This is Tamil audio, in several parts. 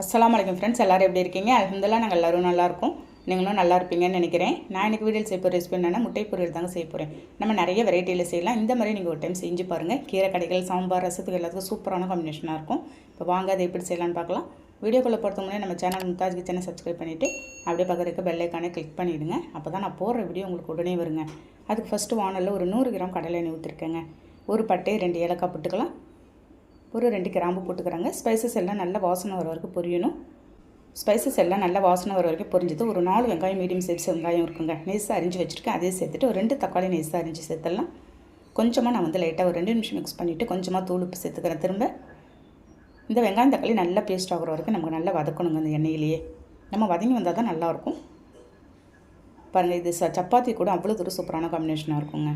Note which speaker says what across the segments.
Speaker 1: அஸ்லாம் வலைக்கம் ஃப்ரெண்ட்ஸ் எல்லோரும் எப்படி இருக்கீங்க? அலமதுல்லா நாங்கள் எல்லோரும் நல்லாயிருக்கும் நீங்களும் நல்லா இருப்பீங்கன்னு நினைக்கிறேன். நான் எனக்கு வீடியோ செய்ய போகிற ரெசிபி என்னென்னா முட்டை பொரியல் தாங்க செய்ய போகிறேன் நம்ம நிறைய வெரைட்டியில் செய்யலாம். இந்த மாதிரி நீங்கள் ஒரு டைம் செஞ்சு பாருங்கள் கீரை கடைகள் சாம்பார் ரசத்துக்கு எல்லாத்துக்கும் சூப்பரான காம்பினேஷனாக இருக்கும். இப்போ வாங்க அதை எப்படி செய்யலாம்னு பார்க்கலாம். வீடியோக்குள்ளே பொறுத்த முன்னாடி நம்ம சேனல் முத்தாஜ் கிச்சனை சப்ஸ்கிரைப் பண்ணிவிட்டு அப்படியே பக்கத்துக்கு பெல்லைக்கானே கிளிக் பண்ணிவிடுங்க அப்போ தான் நான் போடுற வீடியோ உங்களுக்கு உடனே வருங்க. அதுக்கு ஃபஸ்ட்டு வானலில் ஒரு நூறு கிராம் கடலை எண்ணெய் ஊற்றிருக்கேங்க ஒரு பட்டை ரெண்டு ஏலக்காய் போட்டுக்கலாம். ஒரு ரெண்டு கிராம்பு போட்டுக்கிறாங்க. ஸ்பைசஸ் எல்லாம் நல்ல வாசனை வர வரைக்கும் பொரியணும். ஸ்பைசஸ் எல்லாம் நல்லா வாசனை வர வரைக்கும் பொரிஞ்சது. ஒரு நாலு வெங்காயம் மீடியம் சைஸ் வெங்காயம் இருக்குங்க. நெய்ஸாக அரிஞ்சு வச்சுருக்கேன். அதே சேர்த்துட்டு ஒரு ரெண்டு தக்காளி நெய்ஸாக அரிஞ்சு சேர்த்துடலாம். கொஞ்சமாக நான் வந்து லைட்டாக ஒரு ரெண்டு நிமிஷம் மிக்ஸ் பண்ணிவிட்டு கொஞ்சமாக தூள் உப்பு சேர்த்துக்கிறேன். திரும்ப இந்த வெங்காயம் தக்காளி நல்லா பேஸ்ட் ஆகிற வரைக்கும் நமக்கு நல்லா வதக்கணுங்க இந்த எண்ணெயிலேயே. நம்ம வதங்கி வந்தால் தான் நல்லாயிருக்கும். பாருங்கள் இது ச சப்பாத்தி கூட அவ்வளோ தூரம் சூப்பரான காம்பினேஷனாக இருக்குங்க.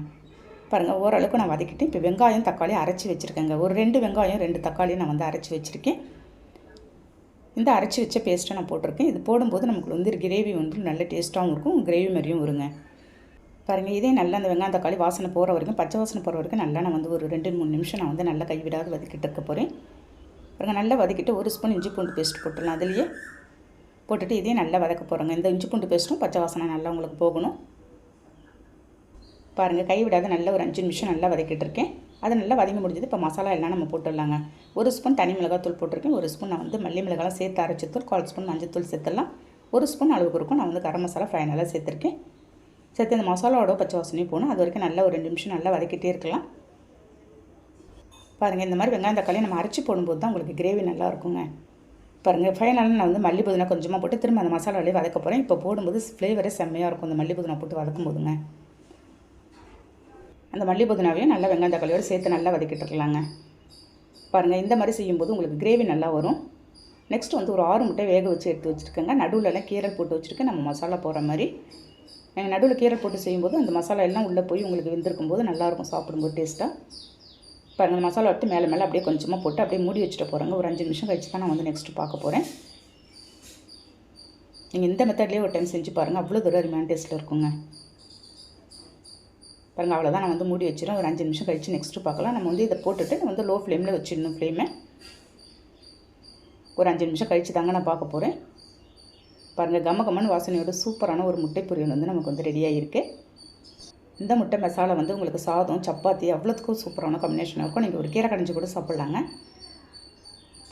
Speaker 1: பாருங்கள் ஓரளவுக்கு நான் வதக்கிட்டு இப்போ வெங்காயம் தக்காளி அரைச்சி வச்சுருக்கேங்க. ஒரு ரெண்டு வெங்காயம் ரெண்டு தக்காளி நான் வந்து அரைச்சி வச்சுருக்கேன். இந்த அரைச்சி வச்ச பேஸ்ட்டை நான் போட்டிருக்கேன். இது போடும்போது நமக்கு வந்து கிரேவி வந்து நல்ல டேஸ்ட்டாகவும் இருக்கும் கிரேவி மாதிரியும் வருங்க. பாருங்கள் இதே நல்லா அந்த வெங்காயம் தக்காளி வாசனை போகிற வரைக்கும் பச்சை வாசனை போகிற வரைக்கும் நல்லா நான் வந்து ஒரு ரெண்டு மூணு நிமிஷம் நான் வந்து நல்லா கைவிடாது வதக்கிட்டு இருக்க போகிறேன் பாருங்கள் நல்லா வதக்கிட்டு ஒரு ஸ்பூன் இஞ்சி பூண்டு பேஸ்ட் போட்டுடலாம். அதுலேயே போட்டுட்டு இதே நல்லா வதக்க போகிறோங்க இந்த இஞ்சி பூண்டு பேஸ்ட்டும் பச்சை வாசனை நல்லா உங்களுக்கு போகணும். பாருங்கள் கை விடாத ஒரு அஞ்சு நிமிஷம் நல்லா வதக்கிட்டு இருக்கேன் அது நல்லா வதங்கி முடிஞ்சது இப்போ மசாலா எல்லாம் நம்ம போட்டுடலாங்க. ஒரு ஸ்பூன் தனி மிளகாத்தூள் போட்டிருக்கேன். ஒரு ஸ்பூன் நான் வந்து மல்லி மிளகாலாம் சேர்த்து அரைச்சத்தூள் கால் ஸ்பூன் மஞ்சத்தூள் சேர்த்துடலாம். ஒரு ஸ்பூன் அளவுக்கு இருக்கும் நான் வந்து கரம் மசாலா ஃபைனலாக சேர்த்துருக்கேன். சேர்த்து அந்த மசாலாவோட பச்சை வாசனையும் போகணும். அது வரைக்கும் நல்லா ஒரு ரெண்டு நிமிஷம் நல்லா வதக்கிட்டே இருக்கலாம். பாருங்கள் இந்த மாதிரி வெங்காயம் தக்காளி நம்ம அரைச்சி போடும்போது தான் உங்களுக்கு கிரேவி நல்லா இருக்குங்க. பாருங்கள் ஃபைனலாக நான் வந்து மல்லி புதினா கொஞ்சமாக போட்டு திரும்ப அந்த மசாலாவிலே வதக்க போகிறேன் இப்போ போடும்போது ஃப்ளேவரே செம்மையாக இருக்கும். அந்த மல்லி புதினா போட்டு வதக்கும் போதுங்க அந்த மல்லி புதினாவையும் நல்லா வெங்காயம் தக்காளியோடு சேர்த்து நல்லா வதக்கிட்டு இருக்கலாங்க. பாருங்கள் இந்த மாதிரி செய்யும்போது உங்களுக்கு கிரேவி நல்லா வரும். நெக்ஸ்ட் வந்து ஒரு ஆறு முட்டை வேக வச்சு எடுத்து வச்சுருக்கேங்க. நடுவில்லாம் கீரல் போட்டு வச்சுருக்கேன். நம்ம மசாலா போடுற மாதிரி. நீங்கள் நடுவில் கீரல் போட்டு செய்யும்போது அந்த மசாலா எல்லாம் உள்ளே போய் உங்களுக்கு வெந்திருக்கும் போது நல்லாயிருக்கும் சாப்பிடும்போது டேஸ்ட்டாக பாருங்கள் மசாலா எடுத்து மேலே மேலே அப்படியே கொஞ்சமாக போட்டு அப்படியே மூடி வச்சுட்டு போகிறேங்க ஒரு அஞ்சு நிமிஷம் கழிச்சு தான் நான் வந்து நெக்ஸ்ட்டு பார்க்க போகிறேன் நீங்கள் இந்த மெத்தட்லேயே ஒரு டைம் செஞ்சு பாருங்கள் அவ்வளோ தூரம் அருமையான டேஸ்ட்டில் இருக்குங்க. பாருங்கள் அவ்வளோதான் நான் வந்து மூடி வச்சிடும் ஒரு அஞ்சு நிமிஷம் கழித்து நெக்ஸ்ட்டு பார்க்கலாம். நம்ம வந்து இதை போட்டுட்டு வந்து லோ ஃப்ளேமில் வச்சிடணும் ஃப்ளேமை ஒரு அஞ்சு நிமிஷம் கழித்து தாங்க நான் பார்க்க போகிறேன் பாருங்கள் கம கம்மன் வாசனையோட சூப்பரான ஒரு முட்டை பொரியல் வந்து நமக்கு வந்து ரெடியாக இருக்குது இந்த முட்டை மசாலா வந்து உங்களுக்கு சாதம் சப்பாத்தி அவ்வளோத்துக்கும் சூப்பரான காம்பினேஷனாக இருக்கும். நீங்கள் ஒரு கீரை கடைஞ்சி கூட சாப்பிட்லாங்க.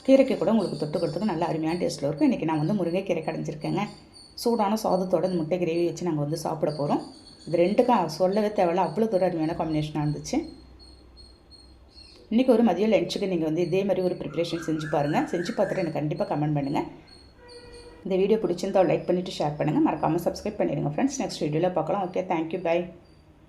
Speaker 1: கீரைக்கு கூட உங்களுக்கு தொட்டு கொடுத்துக்கு நல்லா அருமையான டேஸ்ட்டில் இருக்கும். இன்றைக்கி நான் வந்து முருங்கைக்கீரை கடைஞ்சிருக்கேங்க. சூடான சாதத்தோட முட்டை கிரேவி வச்சு நாங்கள் வந்து சாப்பிட போகிறோம் இது ரெண்டுக்கும் சொல்லவே தேவையில்ல. அவ்வளோ தூரம் அருமையான காம்பினேஷனாக இருந்துச்சு இன்றைக்கி ஒரு மதியம் லஞ்சுக்கு நீங்கள் வந்து இதே மாதிரி ஒரு ப்ரிப்ரேஷன் செஞ்சு பாருங்கள் செஞ்சு பார்த்துட்டு எனக்கு கண்டிப்பாக கமெண்ட் பண்ணுங்கள் இந்த வீடியோ பிடிச்சிருந்தா லைக் பண்ணிவிட்டு ஷேர் பண்ணுங்கள் மறக்காமல் சப்ஸ்கிரைப் பண்ணிடுங்க ஃப்ரெண்ட்ஸ் நெக்ஸ்ட் வீடியோவில் பார்க்கலாம். Okay thank you bye